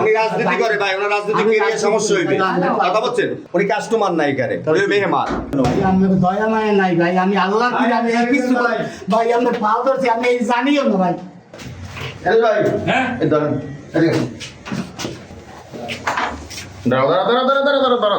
উনি রাজনীতি করে ভাই ওনার রাজনীতি কেরিয়ার সমস্যা হইবে। কথা বলছেন? উনি কাস্টমার নাই এখানে উনি মেহমান। দয়া মায়া নাই ভাই আমি আল্লাহ কি আমি কিছু। ভাই। আমি পাল ধরছি আমি এই জানিও না ভাই। আরে ভাই এই ধরেন। দাঁড়াও দাঁড়াও দাঁড়াও দাঁড়াও দাঁড়াও দাঁড়াও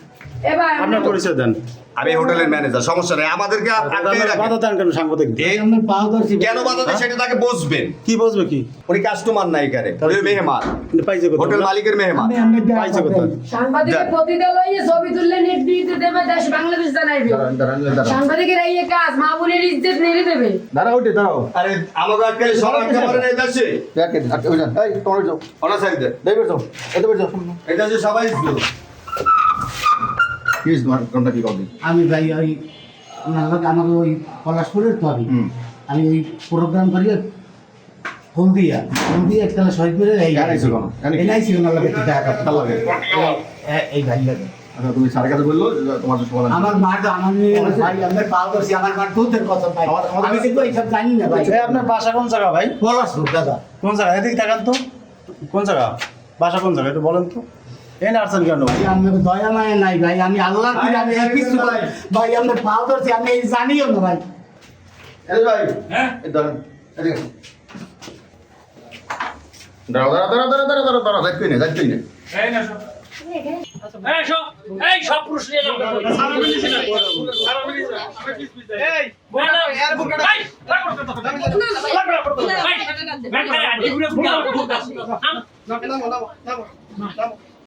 আপনার পরিচয় দেন আমি হোটেলের ম্যানেজার সমস্যা নেই আমাদেরকে বাধা দেন কেন সাংবাদিক কেন বাধা দেন সেটা তাকে বুঝবেন কি বুঝবে কি উনি কাস্টমার নাই এখানে মেহমান হোটেল মালিকের মেহমান পাইছে কথা সাংবাদিকের প্রতিদা লইয়ে ছবি তুললে নেট দিতে দেবে দেশ বাংলাদেশ জানাইবে সাংবাদিকের এই কাজ মামুনের ইজ্জত নেড়ে দেবে দাঁড়াও উঠে দাঁড়াও আরে আমাকে আটকালে সব আটকে পারে না দেশে এই তোমরা যাও অনা সাইড দে দেবে যাও এতে যাও এই দেশে সবাই ছিল আমি ভাই ওই ওনার লোক আমাকে ওই পলাশপুরের তো আমি আমি ওই প্রোগ্রাম করি ফোন দিয়া ফোন দিয়ে একটা শহীদ করে এই কি? এনআইসি ওনার লোকের টাকা কার লাগে? এই- এই ভাই লাগে। আচ্ছা তুমি স্যারের কাছে বলল তোমার তো সমাধান আমার মার তো আমার মেয়ে ভাই আমার পাও ধরছি আমার মার দুধের কথা ভাই। আমি কিন্তু এইসব জানি না ভাই। আপনার বাসা কোন জায়গা ভাই? পলাশপুর দাদা। কোন জায়গা? এদিকে তাকান তো। কোন জায়গা? বাসা কোন জায়গা? একটু বলেন তো। এই নার্সেন কেন দয়া মায়া নাই ভাই আমি আল্লাহ কি আমি কিছু। ভাই আমি পাও ধরছি আমি এই জানিও না ভাই এই ধরেন এদিকে দাঁড়াও দাঁড়াও দাঁড়াও দাঁড়াও দাঁড়াও দাঁড়াও দাঁড়াও যাইতেই না যাইতেই না এই সব এই সব পুরুষ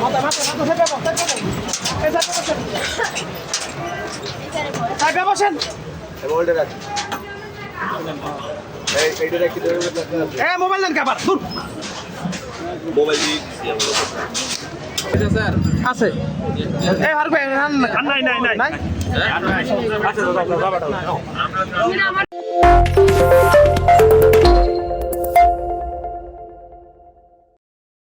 মাথা মাথা এই এইটা রাখি দেবেন এ মোবাইল দেন কাবার মোবাইল দিয়ে আছে এই হার নাই নাই নাই নাই আচ্ছা